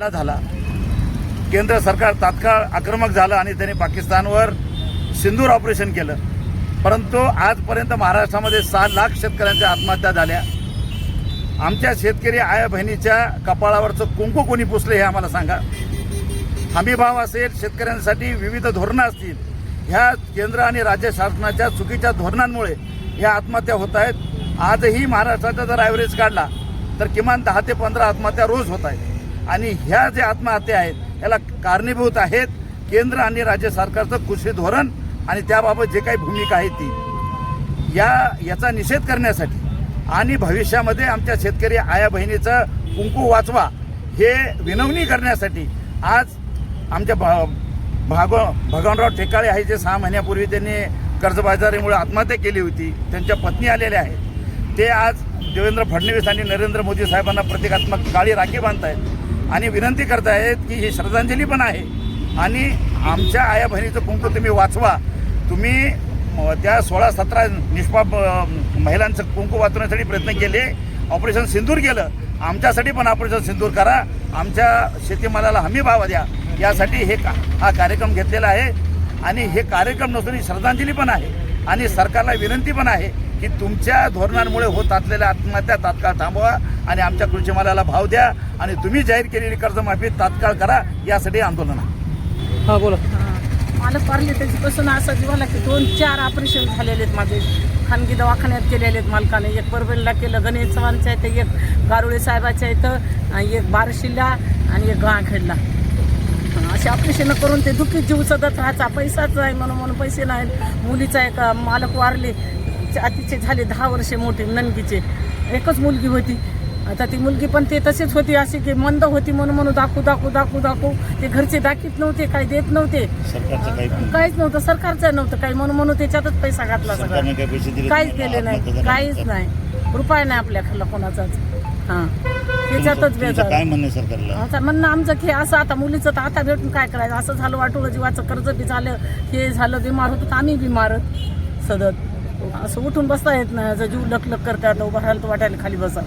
झाला. केंद्र सरकार तात्काळ आक्रमक झालं आणि त्यांनी पाकिस्तानवर सिंदूर ऑपरेशन केलं. परंतु आजपर्यंत महाराष्ट्रामध्ये सहा लाख शेतकऱ्यांच्या आत्महत्या झाल्या. आमच्या शेतकरी आया बहिणीच्या कपाळावरचं कुंकू कोणी पुसले हे आम्हाला सांगा. हमीभाव असेल शेतकऱ्यांसाठी विविध धोरणं असतील. ह्या केंद्र आणि राज्य शासनाच्या चुकीच्या धोरणांमुळे ह्या आत्महत्या होत आहेत. आजही महाराष्ट्राचा जर ॲव्हरेज काढला तर किमान दहा ते पंधरा आत्महत्या रोज होत आहेत. आणि ह्या ज्या आत्महत्या आहेत याला कारणीभूत आहेत केंद्र आणि राज्य सरकारचं कृषी धोरण आणि त्याबाबत जे काही भूमिका आहे ती. या याचा निषेध करण्यासाठी आणि भविष्यामध्ये आमच्या शेतकरी आया बहिणीचं कुंकू वाचवा हे विनवणी करण्यासाठी आज आमच्या भा भागव भगवानराव ठेकाळे आहे जे सहा महिन्यापूर्वी त्यांनी कर्जबाजारीमुळे आत्महत्या केली होती त्यांच्या पत्नी आलेल्या आहेत. ते आज देवेंद्र फडणवीस आणि नरेंद्र मोदी साहेबांना प्रतिकात्मक काळी राखी बांधत आहेत आणि विनंती करतायत की ही श्रद्धांजली पण आहे. आणि आमच्या आया बहिणीचं कुंकू तुम्ही वाचवा. तुम्ही त्या सोळा सतरा निष्पाप महिलांचं कुंकू वाचवण्यासाठी प्रयत्न केले. ऑपरेशन सिंदूर केलं. आमच्यासाठी पण ऑपरेशन सिंदूर करा. आमच्या शेतीमालाला हमी भाव द्या. यासाठी हे का हा कार्यक्रम घेतलेला आहे. आणि हे कार्यक्रम नसून ही श्रद्धांजली पण आहे. आणि सरकारला विनंती पण आहे की तुमच्या धोरणांमुळे होत असलेल्या आत्महत्या तात्काळ थांबवा आणि आमच्या कृषी मालाला भाव द्या आणि तुम्ही जाहीर केलेली कर्जमाफी तात्काळ करा यासाठी आंदोलन आहे. हा बोला. मला पारले त्याच्यापासून असं जीवाला की दोन चार ऑपरेशन झालेले आहेत माझे. खानगी दवाखान्यात केलेले आहेत मालकाने. एक परभणीला केलं गणेश चव्हाणच्या इथं एक गारुळे साहेबाच्या इथं आणि एक बारशिला आणि एक गाळखेडला असे ऑपरेशन करून ते दुःखी जीव सदत राहायचा. पैसाच नाही म्हणून म्हणून पैसे नाहीत. मुलीचा एक मालक वारले. अतिशय झाले दहा वर्षे मोठे ननगीचे एकच मुलगी होती. आता ती मुलगी पण ते तसेच होती अशी की मंद होती म्हणून म्हणून दाखवू दाखवू दाखवू दाखवू. ते घरचे दाखीत नव्हते काही देत नव्हते. काहीच नव्हतं सरकारचं नव्हतं काही. म्हणून म्हणून त्याच्यातच पैसा घातला काहीच दिले नाही काहीच नाही. रुपये नाही आपल्या खाल्ला कोणाचाच. हा. त्याच्यातच काय म्हणणे सरकारला? म्हणणं आमचं की असं आता मुलीचं तर आता भेटून काय करायचं? असं झालं वाटोळं जीवाचं कर्ज बी झालं हे झालं बिमार होतं तर आम्ही बिमार सदत असं उठून बसता येत नाही. जर जीव लक करतात उभं राहायला तर वाटायला खाली बसा.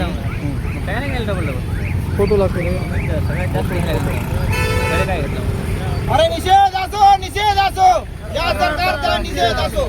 काय नाही गेलं डबल डबल फोटो लागतो सगळ्यात जास्त काय काय घेतलं अरे निषेध असो निषेध असो. या सरकारचा निषेध असो.